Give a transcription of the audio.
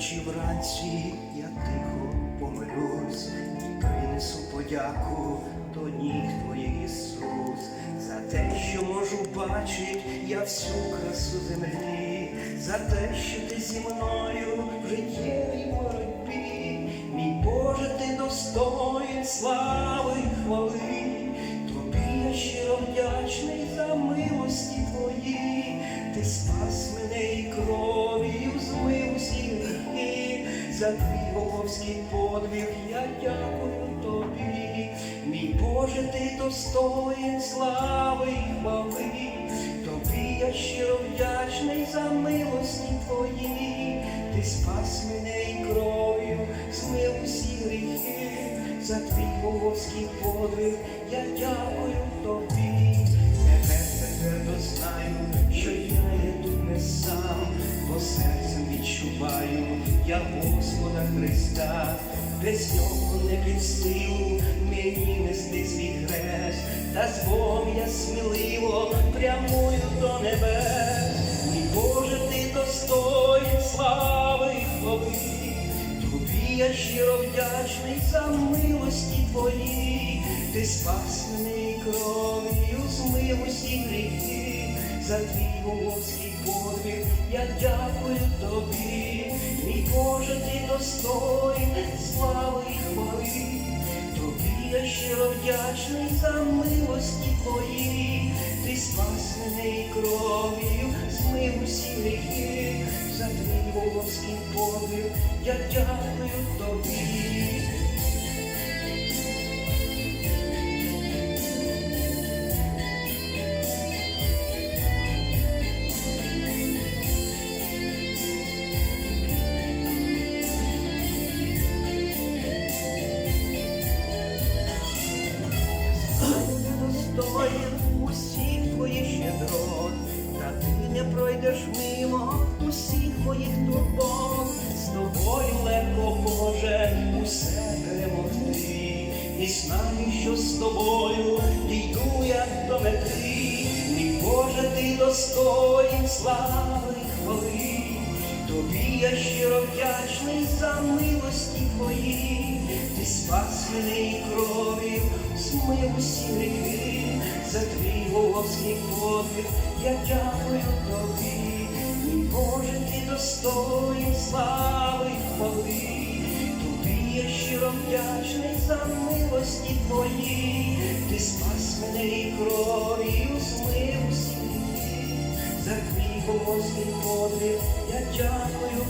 Чи вранці я тихо помолюсь і принесу подяку до ніг твоїх Ісус, за те, що можу бачить я всю красу землі, за те, що ти зі мною в життєвій боротьбі, мій Боже, ти достоїн слави хвали, за твій воловський подвиг я дякую тобі, мій Боже, ти достоїн слави й хвали, тобі я щиро вдячний за милості твої, ти спас мене і кров'ю змив усі гріхи, за твій воловський подвиг я дякую тобі. Тепер твердо знаю, що я є тут не сам, бо серцем відчуваю я Господа Христа, без нього не під силу мені нести свій хрест, та з Богом я сміливо прямую до небес. Мій Боже, ти достоїн слави й хвали, тобі я щиро вдячний за милості твої, ти спас мене і кров'ю змив усі гріхи, за твій волоський подвиг я дякую тобі, мій Боже, ти достоїн слави і хвали, тобі я щиро вдячний за милості твої, ти спас мене і кров'ю змив усі гріхи, за твій волоський подвиг я дякую тобі. Твоїх турбот, з тобою легко Боже усе перемогти, і знаю, що з тобою дійду я до мети, мій Боже, ти достоїн слави хвали. Тобі я щиро вдячний за милості твої, ти спас мене і кров'ю, змив усі гріхи, за твій волоський подвиг я дякую тобі, Достоїн слави хвали, тобі я щиро вдячний за милості твої, ти спас мене і кров'ю, змив усі за твій волоський подвиг я дякую